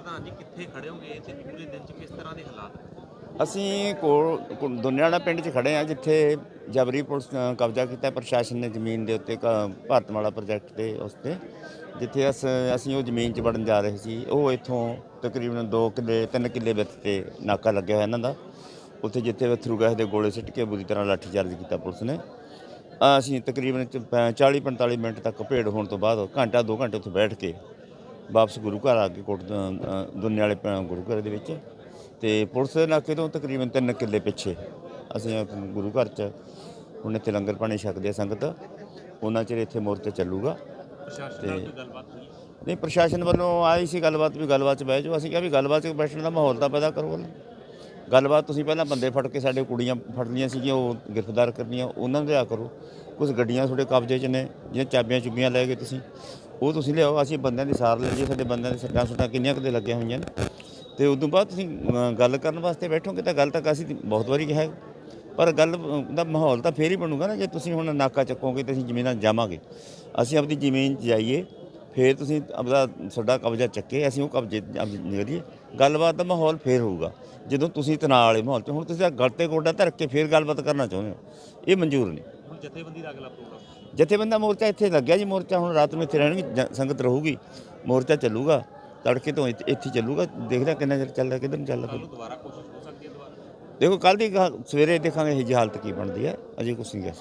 ਪ੍ਰਧਾਨ ਜੀ, ਕਿੱਥੇ ਖੜੇ ਹੋਗੇ? ਤੇ ਪੂਰੇ ਦਿਨ ਚ ਕਿਸ ਤਰ੍ਹਾਂ ਦੇ ਹਾਲਾਤ ਅਸੀਂ ਕੋਲ ਦੁਨਿਆਣਾ ਪਿੰਡ 'ਚ ਖੜੇ ਆ ਜਿੱਥੇ ਜਬਰੀ ਪੁਲਿਸ ਕਬਜ਼ਾ ਕੀਤਾ ਪ੍ਰਸ਼ਾਸਨ ਨੇ ਜ਼ਮੀਨ ਦੇ ਉੱਤੇ, ਕ- ਭਾਰਤਮਾਲਾ ਪ੍ਰੋਜੈਕਟ ਤੇ ਉਸ ਤੇ ਜਿੱਥੇ ਅਸ, ਅਸੀਂ ਉਹ ਜ਼ਮੀਨ 'ਚ ਵੜਨ ਜਾ ਰਹੇ ਸੀ। ਉਹ ਇੱਥੋਂ ਤਕਰੀਬਨ 2 ਕਿੱਲੇ 3 ਕਿੱਲੇ ਵਿੱਚ ਤੇ ਨਾਕਾ ਲੱਗਿਆ ਹੋਇਆ ਇਹਨਾਂ ਦਾ। ਉੱਥੇ ਜਿੱਥੇ ਥਰੂ ਗੈਸ ਦੇ ਗੋਲੇ ਸਿੱਟ ਕੇ ਬੁਰੀ ਤਰ੍ਹਾਂ ਲਾਠੀਚਾਰਜ ਕੀਤਾ ਪੁਲਿਸ ਨੇ। ਅਸੀਂ ਤਕਰੀਬਨ 40 45 ਮਿੰਟ ਤੱਕ ਭੇੜ ਹੋਣ ਤੋਂ ਬਾਅਦ ਘੰਟਾ 2 ਘੰਟੇ ਉੱਥੇ ਬੈਠ ਕੇ ਵਾਪਸ ਗੁਰੂ ਘਰ ਆ ਕੇ ਕੋਟ ਦੁਨੀਆ ਵਾਲੇ ਗੁਰੂ ਘਰ ਦੇ ਵਿੱਚ। ਤੇ ਪੁਲਿਸ ਦੇ ਨਾਕੇ ਤੋਂ ਤਕਰੀਬਨ 3 ਕਿੱਲੇ ਪਿੱਛੇ ਅਸੀਂ ਗੁਰੂ ਘਰ 'ਚ ਹੁਣ ਇੱਥੇ ਲੰਗਰ ਪਾਣੀ ਛਕਦੇ ਆ ਸੰਗਤ। ਉਹਨਾਂ ਚਿਰ ਇੱਥੇ ਮੋਰਚਾ ਚੱਲੂਗਾ। ਨਹੀਂ ਪ੍ਰਸ਼ਾਸਨ ਵੱਲੋਂ ਆਈ ਸੀ ਗੱਲਬਾਤ ਵੀ ਗੱਲਬਾਤ 'ਚ ਬਹਿ ਜਾਓ। ਅਸੀਂ ਕਿਹਾ ਵੀ ਗੱਲਬਾਤ 'ਚ ਬੈਠਣ ਦਾ ਮਾਹੌਲ ਤਾਂ ਪੈਦਾ ਕਰੋ ਨਾ। ਗੱਲਬਾਤ ਤੁਸੀਂ ਪਹਿਲਾਂ ਬੰਦੇ ਫੜ ਕੇ ਸਾਡੇ ਕੁੜੀਆਂ ਫੜ ਲਈਆਂ ਸੀਗੀਆਂ, ਉਹ ਗ੍ਰਿਫਤਾਰ ਕਰਨੀਆਂ, ਉਹਨਾਂ ਨੂੰ ਲਿਆ ਕਰੋ। ਕੁਝ ਗੱਡੀਆਂ ਤੁਹਾਡੇ ਕਬਜ਼ੇ 'ਚ ਨੇ, ਜਿਹੜੀਆਂ ਚਾਬੀਆਂ ਚੁਬੀਆਂ ਲੈ ਗਏ ਤੁਸੀਂ, ਉਹ ਤੁਸੀਂ ਲਿਆਓ, ਅਸੀਂ ਬੰਦਿਆਂ ਦੀ ਸਾਰ ਲੈ ਜੀ ਸਾਡੇ ਬੰਦਿਆਂ ਦੇ ਸੱਟਾਂ ਸੁੱਟਾਂ ਕਿੰਨੀਆਂ ਕੁ ਲੱਗੀਆਂ ਹੋਈਆਂ ਨੇ। ਤੇ ਤੋਂ ਬਾਅਦ ਤੁਸੀਂ ਗੱਲ ਕਰਨ ਵਾਸਤੇ ਬੈਠੋਗੇ ਤਾਂ ਗੱਲ ਤਾਂ ਅਸੀਂ ਬਹੁਤ ਵਾਰੀ ਕਿਹਾ ਪਰ ਗੱਲ ਦਾ ਮਾਹੌਲ ਤਾਂ ਫੇਰ ਹੀ ਬਣੂਗਾ ਨਾ, ਜੇ ਤੁਸੀਂ ਹੁਣ ਨਾਕਾ ਚੱਕੋਗੇ ਤੇ ਅਸੀਂ ਜ਼ਮੀਨਾਂ 'ਚ ਜਾਵਾਂਗੇ। ਅਸੀਂ ਆਪਣੀ ਜ਼ਮੀਨ 'ਚ ਜਾਈਏ ਫੇਰ ਤੁਸੀਂ ਆਪਦਾ ਤੁਹਾਡਾ ਕਬਜ਼ਾ ਚੱਕੇ ਅਸੀਂ ਉਹ ਕਬਜ਼ੇ ਨਿਕਲੀਏ। ਗੱਲਬਾਤ ਦਾ ਮਾਹੌਲ ਫੇਰ ਹੋਊਗਾ। ਜਦੋਂ ਤੁਸੀਂ ਤਣਾਅ ਵਾਲੇ ਮਾਹੌਲ 'ਚ ਹੁਣ ਤੁਸੀਂ ਤਾਂ ਗਲ ਤੇ ਗੋਡਾ ਧਰ ਕੇ ਫੇਰ ਗੱਲਬਾਤ ਕਰਨਾ ਚਾਹੁੰਦੇ ਹੋ। ਇਹ ਮਨਜ਼ੂਰ ਨਹੀਂ। ਹੁਣ ਜਥੇਬੰਦੀ ਦਾ ਅਗਲਾ ਪ੍ਰੋਗਰਾਮ? ਜਥੇਬੰਦਾ ਮੋਰਚਾ ਇੱਥੇ ਲੱਗਿਆ ਜੀ ਮੋਰਚਾ ਹੁਣ ਰਾਤ ਨੂੰ ਇੱਥੇ ਰਹਿਣਗੇ ਸੰਗਤ ਰਹੂਗੀ। ਮੋਰਚਾ ਚੱਲੂਗਾ ਤੜਕੇ ਤੋਂ ਇੱਥੇ ਚੱਲੂਗਾ। ਦੇਖਦੇ ਕਿੰਨਾ ਚਿਰ ਚੱਲਦਾ ਕਿੱਧਰ ਨੂੰ ਚੱਲਦਾ। ਦੁਬਾਰਾ ਕੋਸ਼ਿਸ਼ ਹੋ ਸਕਦੀ ਹੈ ਦੁਬਾਰਾ? ਦੇਖੋ ਕੱਲ ਦੀ ਸਵੇਰੇ ਦੇਖਾਂਗੇ ਇਹ ਜੀ ਹਾਲਤ ਕੀ ਬਣਦੀ ਹੈ। ਅਜੇ ਕੁਛ ਨਹੀਂ ਕਹਿ